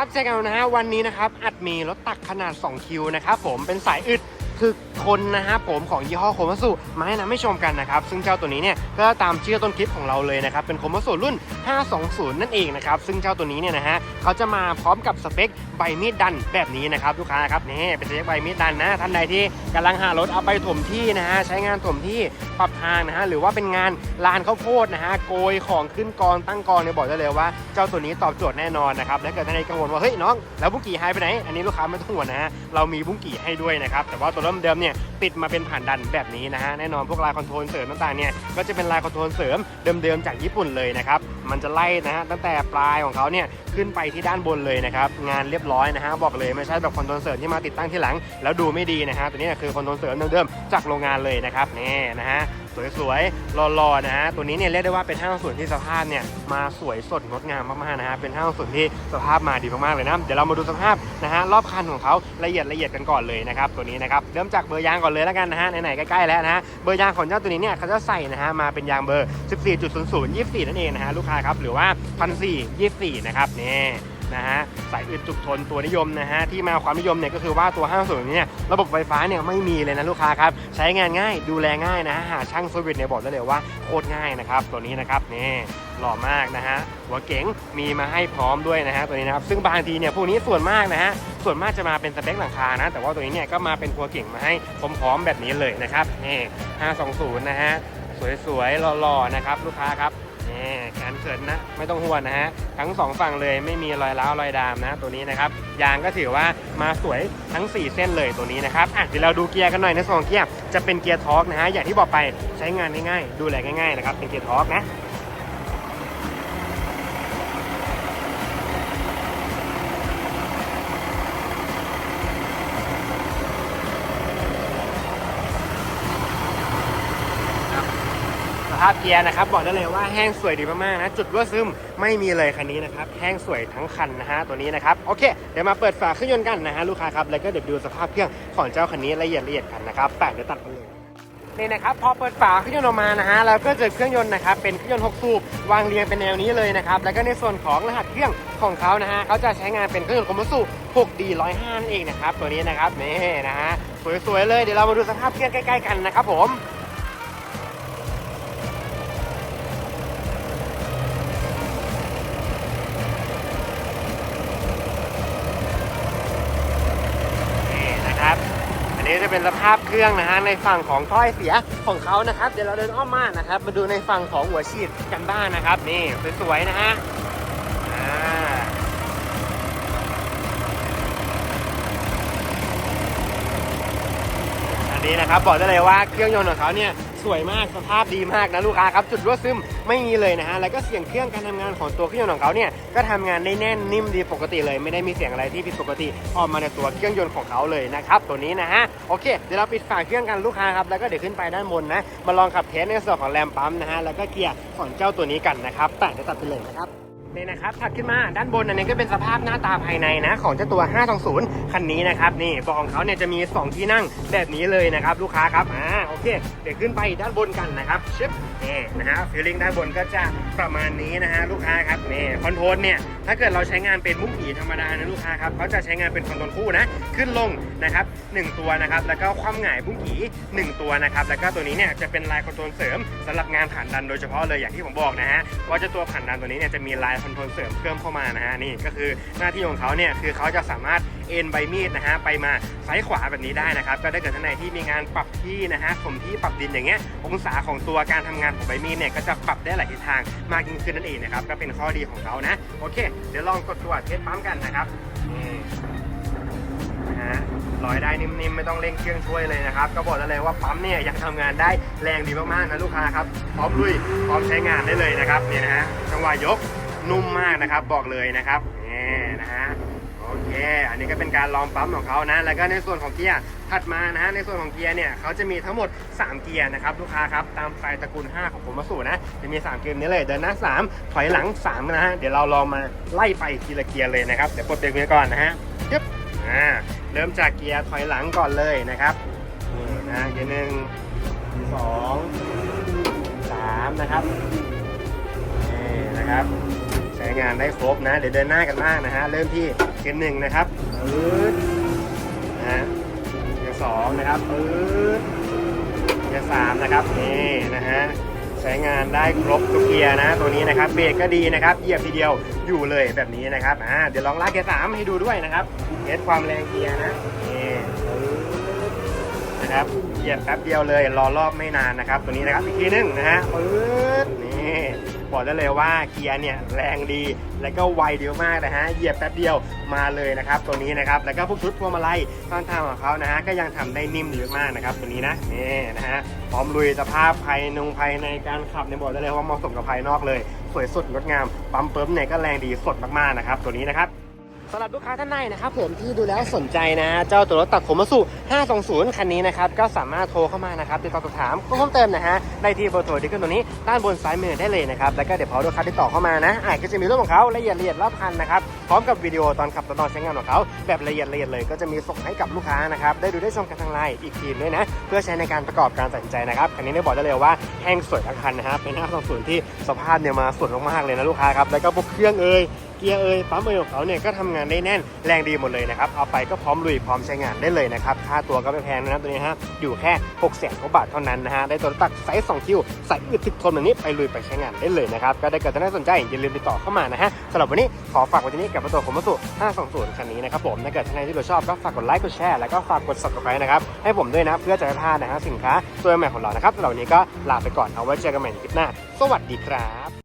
ครับเจอกันนะฮะวันนี้นะครับอัดมีรถตักขนาด 2 คิวนะครับผมเป็นสายอึด คือคนนะฮะผมของยี่ห้อโคมัสุมาให้นำให้ชมกันนะครับ ซึ่งเจ้าตัวนี้เนี่ยก็ตามชื่อต้นคลิปของเราเลยนะครับ เป็นโคมัสุรุ่น 520 นั่นเองนะครับ ซึ่งเจ้าตัวนี้เนี่ยนะฮะเขาจะมาพร้อมกับสเปคใบมีดดันแบบนี้นะครับลูกค้าครับนี่เป็นสเปคใบมีดดันนะท่านใดที่กำลังหารถเอาไปถมที่นะฮะใช้งานถมที่ปรับทางนะฮะหรือว่าเป็นงานลานข้าวโพดนะฮะโกยของขึ้นกองตั้งกองเนี่ยบอกได้เลยว่าเจ้าตัวนี้ตอบโจทย์แน่นอนนะครับและเกิดท่านใดกังวลว่าเฮ้ยน้องแล้วบุ้งกี่หายไปไหนอันนี้ลูกค้าไม่ต้องห่วงนะฮะเรามีบุ้งกี่ให้ด้วยนะครับแต่ว่าตัวรมเดิมเนี่ยติดมาเป็นผ่านดันแบบนี้นะฮะแน่นอนพวกลายคอนโทรลเสริมต่างๆเนี่ยก็จะเป็นลายคอนโทรลเสริมเดิมๆจากญี่ปุ่นเลยนะครับ มันจะไล่นะฮะตั้งแต่ปลายของเขาเนี่ยขึ้นไปที่ด้านบนเลยนะครับงานเรียบร้อยนะฮะบอกเลยไม่ใช่แบบคอนโทรลเสริมที่มาติดตั้งที่หลัง แล้วดูไม่ดีนะฮะตัวนี้คือคอนโทรลเสริมเดิมๆจากโรงงานเลยนะครับนี่นะฮะสวยๆหล่อๆนะฮะตัวนี้เนี่ยเรียกได้ว่าเป็นห้างส่วนที่สภาพเนี่ยมาสวยสดงดงามมากๆนะฮะเป็นห้างส่วนที่สภาพมาดีมากๆเลยนะเดี๋ยวเรามาดูสภาพนะฮะรอบคันของเขาละเอียดละเอียดกันก่อนเลยนะครับตัวนี้นะครับเริ่มจากเบอร์ยางก่อนเลยแล้วกันนะฮะไหนๆใกล้ๆแล้วนะฮะเบอร์ยางของเจ้าตัวนี้เนี่ยเขาจะใส่นะฮะมาเป็นยางเบอร์ 14.00 24 นั่นเองนะฮะลูกค้าครับหรือว่า1,400 24นะครับนี่นะฮะสายอึดจุกทนตัวนิยมนะฮะที่มาความนิยมเนี่ยก็คือว่าตัวห้างส่วนนี้เนี่ยระบบไฟฟ้าเนี่ยไม่มีเลยนะลูกค้าครับใช้งานง่ายดูแลง่ายนะฮะหาช่างสวิตช์เนี่ยบอกได้เลยว่าโคตรง่ายนะครับตัวนี้นะครับนี่หล่อมากนะฮะหัวเก๋งมีมาให้พร้อมด้วยนะฮะตัวนี้นะครับซึ่งบางทีเนี่ยพวกนี้ส่วนมากนะฮะส่วนมากจะมาเป็นสเปคหลังคานะ แต่ว่าตัวนี้เนี่ยก็มาเป็นหัวเก๋งมาให้พร้อมๆแบบนี้เลยนะครับนี่520นะฮะสวยๆหล่อๆนะครับลูกค้าครับ การเขินนะไม่ต้องห่วงนะฮะทั้งสองฝั่งเลยไม่มีรอยร้าวรอยดามนะตัวนี้นะครับยางก็ถือว่ามาสวยทั้ง 4 เส้นเลยตัวนี้นะครับอะเดี๋ยวเราดูเกียร์กันหน่อยในส่วนของเกียร์จะเป็นเกียร์ทอร์กนะฮะอย่างที่บอกไปใช้งานง่ายๆ ดูแลง่ายๆนะครับเป็นเกียร์ทอร์กนะาพเกียร์นะครับ บอกได้เลยว่าแห้งสวยดีมากๆนะ จุดรั่วซึมไม่มีเลยคันนี้นะครับ แห้งสวยทั้งคันนะฮะตัวนี้นะครับ โอเค เดี๋ยวมาเปิดฝาเครื่องยนต์กันนะฮะลูกค้าครับ แล้วก็เดี๋ยวดูสภาพเครื่องของเจ้าคันนี้ละเอียดละเอียดกันนะครับแปะเดี๋ยวตัดกันเลยนี่นะครับพอเปิดฝาเครื่องยนต์ออกมานะฮะเราก็เจอเครื่องยนต์นะครับเป็นเครื่องยนต์6สูบวางเรียงเป็นแนวนี้เลยนะครับแล้วก็ในส่วนของรหัสเครื่องของเขานะฮะเขาจะใช้งานเป็นเครื่องยนต์คอมโบสู 6D 105 นั่นเองนะครับตัวนี้นะครับนี่นะฮะสวยๆเลยเดี๋ยวเรามาดูสภาพเครื่องใกล้ ๆ กันนะครับผม นี้จะเป็นสภาพเครื่องนะฮะในฝั่งของถ้อยเสียของเขานะครับ เดี๋ยวเราเดินอ้อมมานะครับ มาดูในฝั่งของหัวฉีดกันบ้างนะครับ นี่สวยๆนะฮะอันนี้นะครับบอกได้เลยว่าเครื่องยนต์ของเขาเนี่ย สวยมากสภาพดีมากนะลูกค้าครับจุดรั่วซึมไม่มีเลยนะฮะแล้วก็เสียงเครื่องการทำงานของตัวเครื่องยนต์ของเขาเนี่ยก็ทำงานได้แน่นนิ่มดีปกติเลย ไม่ได้มีเสียงอะไรที่ผิดปกติออกมาในตัวเครื่องยนต์ของเขาเลยนะครับตัวนี้นะฮะโอเคเดี๋ยวเราปิดฝาเครื่องกันลูกค้าครับแล้วก็เดี๋ยวขึ้นไปด้านบนนะมาลองขับเทสในส่วนของแรมปั๊มนะฮะแล้วก็เกียร์ของเจ้าตัวนี้กันนะครับแต่เดี๋ยวตัดไปเลยนะครับ นี่นะครับถัดขึ้นมาด้านบนอันนี้ก็เป็นสภาพหน้าตาภายในนะ ของเจ้าตัว 520 คันนี้นะครับนี่บอกของเขาเนี่ยจะมี 2 ที่นั่งแบบนี้เลยนะครับ ลูกค้าครับอ่าโอเค เดี๋ยวขึ้นไปด้านบนกันนะครับชิป นี่นะฮะฟิลลิ่งด้านบนก็จะประมาณนี้นะฮะลูกค้าครับนี่คอนโทรลเนี่ยถ้าเกิดเราใช้งานเป็นมุ้งผีธรรมดานะลูกค้าครับเขาจะใช้งานเป็นคอนโทรลคู่นะขึ้นลงนะครับหนึ่งตัวนะครับแล้วก็ความหงายบุ้งผีหนึ่งตัวนะครับแล้วก็ตัวนี้เนี่ยจะเป็นลายคอนโทรลเสริมสำหรับงานผ่านดันโดยเฉพาะเลยอย่างที่ผมบอกนะฮะว่าเจะตัวผ่านดันตัวนี้เนี่ยจะมีลายคอนโทรลเสริมเพิ่มเข้ามานะฮะนี่ก็คือหน้าที่ของเขาเนี่ยคือเขาจะสามารถ เอ็นใบมีดนะฮะไปมาซ้ายขวาแบบนี้ได้นะครับ ก็ได้เกิดท่านใดที่มีงานปรับที่นะฮะผมที่ปรับดินอย่างเงี้ยองศาของตัวการทำงานของใบมีดเนี่ยก็จะปรับได้หลายทิศทางมากยิ่งขึ้นนั่นเองนะครับก็เป็นข้อดีของเขานะโอเค เดี๋ยวลองกดตัวเทสปั๊มกันนะครับนี่นะฮะลอยได้นิ่มๆไม่ต้องเร่งเครื่องช่วยเลยนะครับ ก็บอกได้เลยว่าปั๊มเนี่ยยังทำงานได้แรงดีมากๆนะลูกค้าครับพร้อมลุยพร้อมใช้งานได้เลยนะครับเนี่ยนะฮะจังหวะยกนุ่มมากนะครับบอกเลยนะครับนี่นะฮะ อเคอันนี้ก็เป็นการลองปั๊มของเขานะ แล้วก็ในส่วนของเกียร์ถัดมานะฮะในส่วนของเกียร์เนี่ยเขาจะมีทั้งหมด 3 เกียร์นะครับลูกค้าครับตามสไตล์ตระกูล 5 ของผมมาสู่นะจะมี 3 เกียร์นี้เลยเดินหน้า 3 ถอยหลัง 3 นะฮะเดี๋ยวเราลองมาไล่ไปทีละเกียร์เลยนะครับเดี๋ยวปลดเบรกมือก่อนนะฮะยึบอ่าเริ่มจากเกียร์ถอยหลังก่อนเลยนะครับนี่นะเกียร์หนึ่งสองสามนะครับนี่นะครับ ช้งานได้ครบนะ เดี๋ยวเดินหน้ากันบ้างนะฮะ เริ่มที่เกียร์หนึ่งนะครับปื๊ดนะเกียร์สองนะครับปื๊ดเกียร์สามนะครับนี่นะฮะใช้งานได้ครบทุกเกียร์นะ ตัวนี้นะครับเบรกก็ดีนะครับเหยียบทีเดียวอยู่เลยแบบนี้นะครับอ่าเดี๋ยวลองลากเกียร์สามให้ดูด้วยนะครับเทสความแรงเกียร์นะนี่นะครับเหยียบแป๊บเดียวเลยรอรอบไม่นานนะครับ ตัวนี้นะครับอีกทีหนึงนะฮะปื๊ดนี่ บอกได้เลยว่าเกียร์เนี่ยแรงดี แล้วก็ไวเดียวมากนะฮะเหยียบแป๊บเดียวมาเลยนะครับตัวนี้นะครับแล้วก็พวกชุดพวงมาลัยข้างทางของเขานะฮะก็ยังทำได้นิ่มเยอะมากนะครับตัวนี้นะนี่นะฮะพร้อมลุยสภาพภายนงภายในการขับเนี่ยบอกได้เลยว่าเหมาะสมกับภายนอกเลยสวยสดงดงามปั๊มเปิมเนี่ยก็แรงดีสดมากๆนะครับตัวนี้นะครับ สำหรับลูกค้าท่านใดนะครับผมที่ดูแล้วสนใจนะ เจ้าตัวรถตักขมสุ520 คันนี้นะครับ ก็สามารถโทรเข้ามานะครับติดต่อสอบถามเพิ่มเติมนะฮะได้ที่เบอร์โทรที่ขึ้นตรงนี้ด้านบนซ้ายมือได้เลยนะครับ แล้วก็เดี๋ยวพอลูกค้าติดต่อเข้ามานะอาจก็จะมีรูปของเขาละเอียดละเอียดรอบคันนะครับพร้อมกับวิดีโอตอนขับตอนใช้งานของเขาแบบละเอียดละเอียดเลยก็จะมีส่งให้กับลูกค้านะครับได้ดูได้ชมกันทางไลน์อีกทีด้วยนะเพื่อใช้ในการประกอบการตัดสินใจนะครับคันนี้ได้บอกได้เลยว่าแห้งสวยทั้งคันนะฮะเป็น520ที่สภาพเนี่ยมาสวยมากๆเลยนะลูกค้าครับแล้วก็พวกเครื่องเอ่ย เกียร์เอยปั๊มเอยของเขาเนี่ยก็ทำงานได้แน่นแรงดีหมดเลยนะครับเอาไปก็พร้อมลุยพร้อมใช้งานได้เลยนะครับค่าตัวก็ไม่แพงนะตัวนี้ฮะอยู่แค่6แสนกว่าบาทเท่านั้นนะฮะได้ตัวตักไซส์2คิวใส่อึดติดทนแบบนี้ไปลุยไปใช้งานได้เลยนะครับก็ได้เกิดท่านใดสนใจอย่าลืมติดต่อเข้ามานะฮะสำหรับวันนี้ขอฝากไว้ที่นี้กับประตูผมมาสู่520คันนี้นะครับผมถ้าเกิดท่านใดที่เราชอบก็ฝากกดไลค์กดแชร์แล้วก็ฝากกด subscribe นะครับให้ผมด้วยนะเพื่อจะไม่พลาดนะฮะสินค้าตัวใหม่ของเรานะครับสำหรับวันนี้ก็ลาไปก่อนเอาไว้เจอกันใหม่ในคลิปหน้า สวัสดีครับ